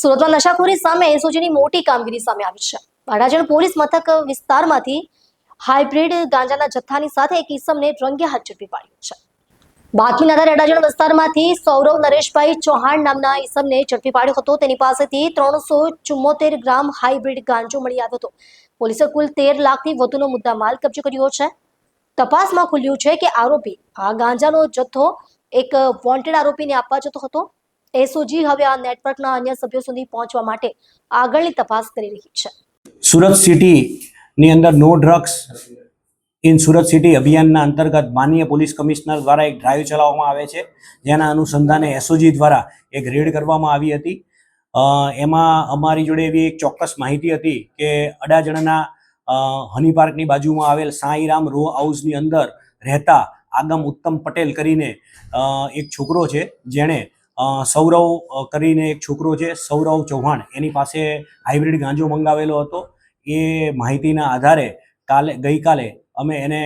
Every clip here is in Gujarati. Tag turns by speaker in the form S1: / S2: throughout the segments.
S1: સુરતમાં નશાખોરી સામે એસઓજીની મોટી કામગીરી સામે આવી છે. અડાજણ પોલીસ મથક વિસ્તારમાંથી હાઇબ્રિડ ગાંજાના જથ્થાની સાથે એક ઈસમને રંગે હાથ ઝડપી પાડ્યો છે. બાકીના આધારે અડાજણ વિસ્તારમાંથી સૌરવ નરેશભાઈ ચૌહાણ નામના ઈસમને ઝડપી પાડ્યો હતો. તેની પાસેથી ત્રણસો ચુમ્મોતેર ગ્રામ હાઇબ્રિડ ગાંજો મળી આવ્યો હતો. પોલીસે કુલ તેર લાખથી વધુનો મુદ્દા માલ કબજે કર્યો છે. તપાસમાં ખુલ્યું છે કે આરોપી આ ગાંજાનો જથ્થો એક વોન્ટેડ આરોપીને આપવા જતો હતો. એસઓજી હવે આ નેટવર્કના અન્ય સભ્યો સુધી પહોંચવા માટે આગળની તપાસ કરી રહી છે.
S2: સુરત સિટીની અંદર no drugs in Surat city અભિયાનના અંતર્ગત માનનીય પોલીસ કમિશનર દ્વારા એક ડ્રાઈવ ચલાવવામાં આવે છે. જેના અનુસંધાને એસઓજી દ્વારા એક રેડ કરવામાં આવી હતી. એમાં અમારી જોડે એવી એક ચોક્કસ માહિતી હતી કે અડાજણના હની પાર્કની બાજુમાં આવેલ સાંઈરામ રો હાઉસની અંદર રહેતા આગમ ઉત્તમ પટેલ કરીને એક છોકરો છે, જેણે સૌરવ કરીને એક છોકરો છે, સૌરવ ચૌહાણ. એની પાસે હાઇબ્રિડ ગાંજો મંગાવેલો હતો. એ માહિતીના આધારે કાલે, ગઈકાલે અમે એને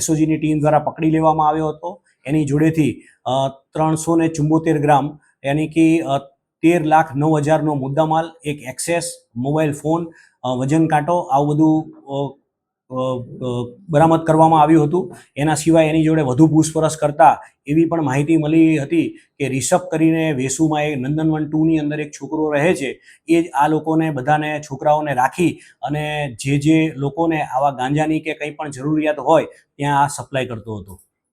S2: એસઓજીની ટીમ દ્વારા પકડી લેવામાં આવ્યો હતો. એની જોડેથી ત્રણસો ને ચુંબોતેર ગ્રામ, યાની કે તેર લાખ નવ હજારનો મુદ્દામાલ, એક એક્સેસ, મોબાઈલ ફોન વજન કાંટો, આવું બધું બરામદ કરવામાં આવ્યું હતું. એના સિવાય એની જોડે વધુ પૂછપરછ કરતા એવી પણ માહિતી મળી હતી કે રિષભ કરીને વેસુમાં એ નંદનવન ટુની અંદર એક છોકરો રહે છે. એ જ આ લોકોને બધાને છોકરાઓને રાખી અને જે જે લોકોને આવા ગાંજાની કે કંઈ પણ જરૂરિયાત હોય, ત્યાં આ સપ્લાય કરતો હતો.